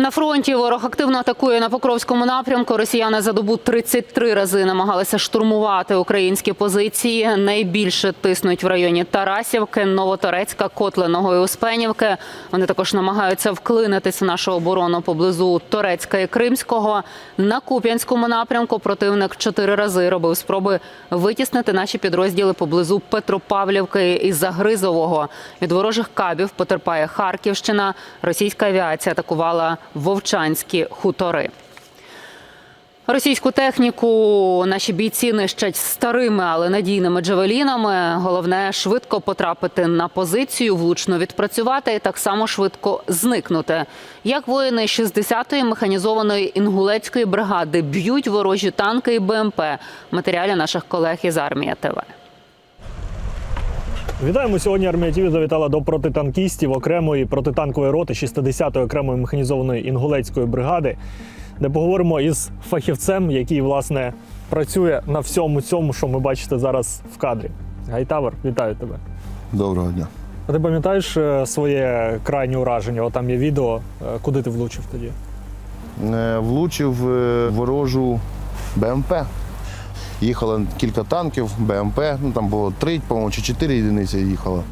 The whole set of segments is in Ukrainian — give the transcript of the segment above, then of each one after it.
На фронті ворог активно атакує на Покровському напрямку. Росіяни за добу 33 рази намагалися штурмувати українські позиції. Найбільше тиснуть в районі Тарасівки, Новоторецька, Котленого і Успенівки. Вони також намагаються вклинитися нашу оборону поблизу Торецька і Кримського. На Куп'янському напрямку противник чотири рази робив спроби витіснити наші підрозділи поблизу Петропавлівки і Загризового. Від ворожих кабів потерпає Харківщина. Російська авіація атакувала Вовчанські хутори. Російську техніку наші бійці нищать старими, але надійними джавелінами. Головне швидко потрапити на позицію, влучно відпрацювати і так само швидко зникнути. Як воїни 60-ї механізованої інгулецької бригади б'ють ворожі танки і БМП. Матеріалі наших колег із армія ТВ. Вітаємо сьогодні. Армія ТВ завітала до протитанкістів окремої протитанкової роти 60-ї окремої механізованої інгулецької бригади, де поговоримо із фахівцем, який власне працює на всьому цьому, що ми бачите зараз в кадрі. Гайтавер, вітаю тебе. Доброго дня. А ти пам'ятаєш е, своє крайнє ураження? О, там є відео, е, куди ти влучив тоді? Е, Влучив ворожу БМП. Їхало кілька танків, БМП, ну там було три, по-моєму, чи чотири єдиниці їхало.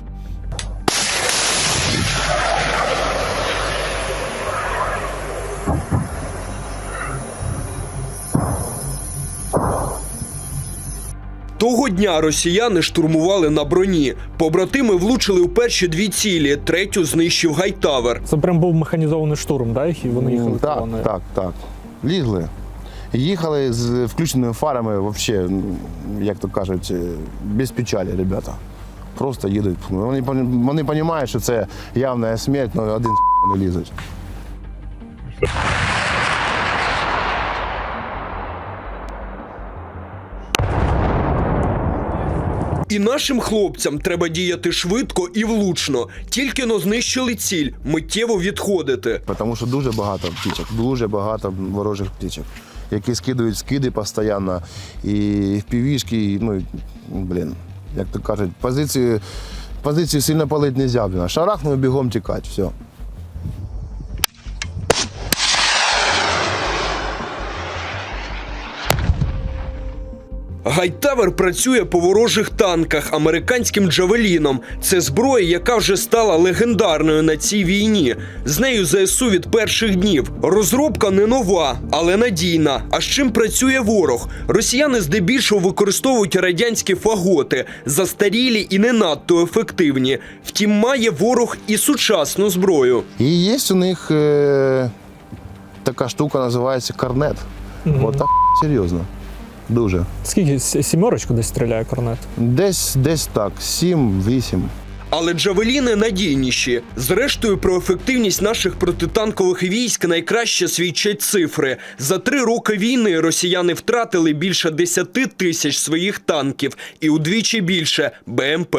Того дня росіяни штурмували на броні. Побратими влучили у перші дві цілі. Третю знищив гайтавер. Це прям був механізований штурм, да? і вони їхали Ну, так, так, так. Лігли. Їхали з включеними фарами, взагалі, як то кажуть, е, без печалі, ребята. Просто їдуть. Вони, вони розуміють, що це явна смерть, але один не лізуть. І нашим хлопцям треба діяти швидко і влучно. Тільки но знищили ціль, миттєво відходити. Тому що дуже багато птічок, дуже багато ворожих птічок, які скидують скиди постійно, і в півішки, і, ну, блін, як то кажуть, позицію, позицію сильно палити не можна. Шарахнув бігом тікати, все. Гайтавер працює по ворожих танках американським джавеліном. Це зброя, яка вже стала легендарною на цій війні. З нею ЗСУ від перших днів. Розробка не нова, але надійна. А з чим працює ворог? Росіяни здебільшого використовують радянські фаготи, застарілі і не надто ефективні. Втім, має ворог і сучасну зброю. І є у них е, така штука, називається корнет. От так серйозно. Дуже. Скільки сімерочку десь стріляє корнет? Десь, десь так, 7-8. Але джавеліни надійніші. Зрештою, про ефективність наших протитанкових військ найкраще свідчать цифри. За три роки війни росіяни втратили більше 10 тисяч своїх танків і удвічі більше БМП.